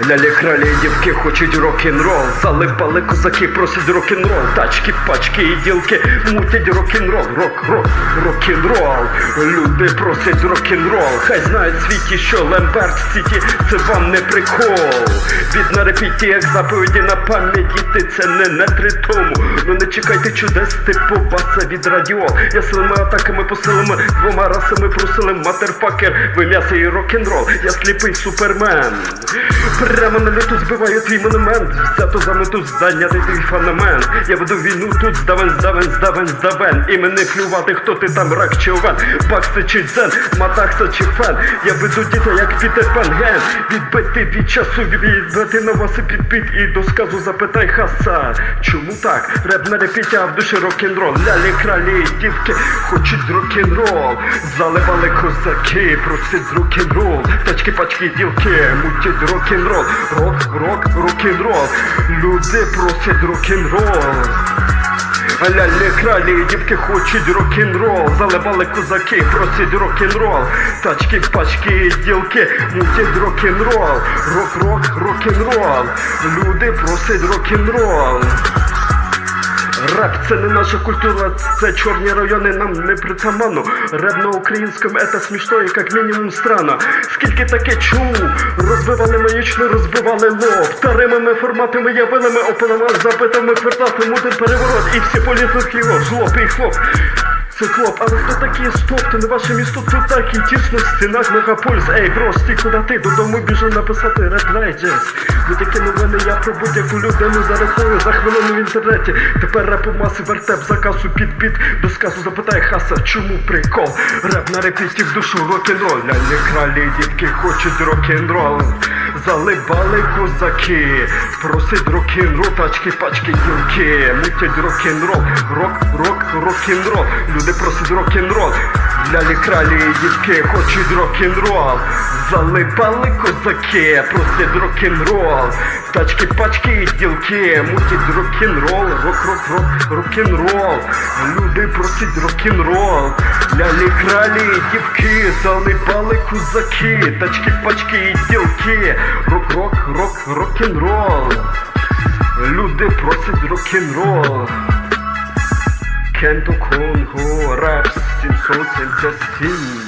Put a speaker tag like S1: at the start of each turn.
S1: Лялі кралі дівки хочуть рок-н-рол. Залипали козаки, просять рок-н-рол. Тачки, пачки і ділки мутять рок-н-рол. Рок, рок, рок-н-рол. Люди просять рок-н-рол. Хай знають світі, що Лемберт Сіті Це вам не прикол. Від на репіті, як заповіді на пам'ять Діти, це не на три тому. Ну не чекайте чудес, типу баса від радіол. Я силими атаками посилими Двома расами просили матерфакер Ви м'ясо і рок-н-рол. Я сліпий супермен Прямо на люту збиваю твій монумент. Взято за мету зайняти твій феномен Я веду війну тут здавен, здавен, здавен, здавен. І мене плювати, хто ти там, рак чи овен? Бакси чи дзен, матакса чи фен? Я веду діти, як Пітер Пан Ген. Відбити від часу, відбити на вас і підбит І до сказу запитай хаса Чому так? Реп на репіті, в душі рок-н-рол. Лялі, кралі, дівки хочуть рок-н-рол. Заливали козаки, просить рок-н-рол. Тачки, пачки, дівки, мутять рок-н-рол Рок, рок, рок-н-рол Люди просять рок-н-рол. Лялі кралі, дівки хочуть рок-н-рол. Заливали козаки, просять рок-н-рол. Тачки, пачки, ділки, мутять рок-н-рол. Рок-рок, рок-н-рол. Люди просять рок-н-рол Реп це не наша культура, це чорні райони, нам не притаманно. Реп на українському це смішно і як мінімум странно. Скільки таке чув, розбивали маячно, розбивали лоб. Таримими форматами, явилими опинами, запитами, квартати, мути переворот. І всі політики, жлоб і хлоп. Це хлоп, але хто такі стоп? Ти не ваше місто, тут так і тісно в стінах мегапульс. Ей, бро, стій куди ти? Додому біжу написати Red Digest. Ви такі новини, я про будь-яку людину зарахую за хвилину в інтернеті. Тепер репу маси вертеп за касу під під до сказу запитай хаса, чому прикол? Реп на репіті в душу рок-н-рол. Лялі кралі, дітки хочуть рок-н-рол. Залибали козаки, просить рок-н-рол, тачки, пачки, ділки, мутять рок-н-рол, рок, рок, рок-н-рол. Люди просять рок-н-рол. Лялі кралі, дітки хочуть рок-н-рол. Залипали козаки, просять рок-н-рол. Тачки, пачки і ділки, мутять рок-н-рол, рок, рок, рок, рок-н-рол. Люди просять рок-н-рол. Лялі кралі, дівки, залипали козаки, тачки, пачки і ділки. Рок, рок, рок, рок-н-рол. Люди просять рок-н-рол. Can't do cool who raps in souls and just